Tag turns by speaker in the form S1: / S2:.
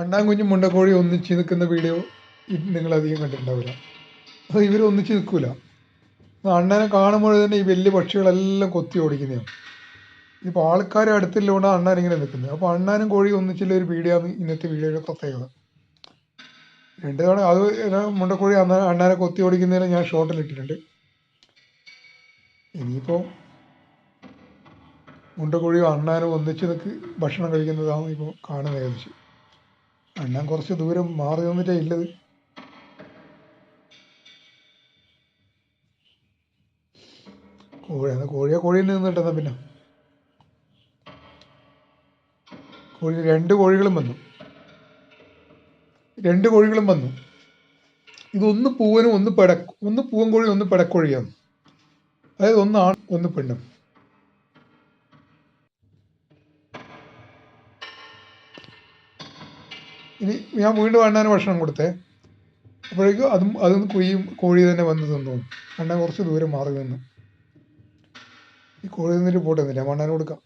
S1: അണ്ണാൻ കുഞ്ഞും മുണ്ടക്കോഴി ഒന്നിച്ച് നിൽക്കുന്ന വീഡിയോ നിങ്ങൾ അധികം കണ്ടിട്ടുണ്ടാവില്ല. അപ്പോൾ ഇവർ ഒന്നിച്ച് നിൽക്കില്ല അണ്ണനെ കാണുമ്പോൾ തന്നെ ഈ വലിയ പക്ഷികളെല്ലാം കൊത്തി ഓടിക്കുന്നതാണ്. ഇപ്പോൾ ആൾക്കാർ അടുത്തില്ലോണ്ട് അണ്ണൻ ഇങ്ങനെ നിൽക്കുന്നത്. അപ്പോൾ അണ്ണാനും കോഴിയും ഒന്നിച്ചുള്ള ഒരു വീഡിയോ ആണ് ഇന്നത്തെ വീഡിയോയുടെ പ്രത്യേകത. രണ്ട് തവണ അത് മുണ്ടക്കോഴി അണ്ണ അണ്ണാനെ കൊത്തി ഓടിക്കുന്നതിന് ഞാൻ ഷോട്ടിൽ ഇട്ടിട്ടുണ്ട്. ഇനിയിപ്പോൾ മുണ്ടക്കോഴിയും അണ്ണാനും ഒന്നിച്ച് നിൽക്ക് ഭക്ഷണം കഴിക്കുന്നതാണ് ഇപ്പോൾ കാണുന്നത് ഏകദേശം. അണ്ണൻ കുറച്ച് ദൂരം മാറി നിന്നിട്ടേ ഇല്ലത്. കോഴി കോഴിയെ കോഴിയിൽ നിന്നിട്ടെന്നാ പിന്നെ? കോഴി രണ്ട് കോഴികളും വന്നു. രണ്ട് കോഴികളും വന്നു. ഇതൊന്ന് പൂവനും ഒന്ന് പെട ഒന്ന് പൂവൻ കോഴി ഒന്ന് പെടക്കോഴിയാണ്. അതായത് ഒന്ന് ആൺ ഒന്ന് പെണ്ണും. ഇനി ഞാൻ വീണ്ടും അണ്ണാന് ഭക്ഷണം കൊടുത്തേ. അപ്പോഴേക്കും അതും അതും കുഴിയും കോഴി തന്നെ വന്ന് തിന്നു. അണ്ണാൻ കുറച്ച് ദൂരെ മാറി നിന്നു. ഈ കോഴി തിന്നിട്ട് പോട്ടെ എന്നില്ല അണ്ണാന് കൊടുക്കാം.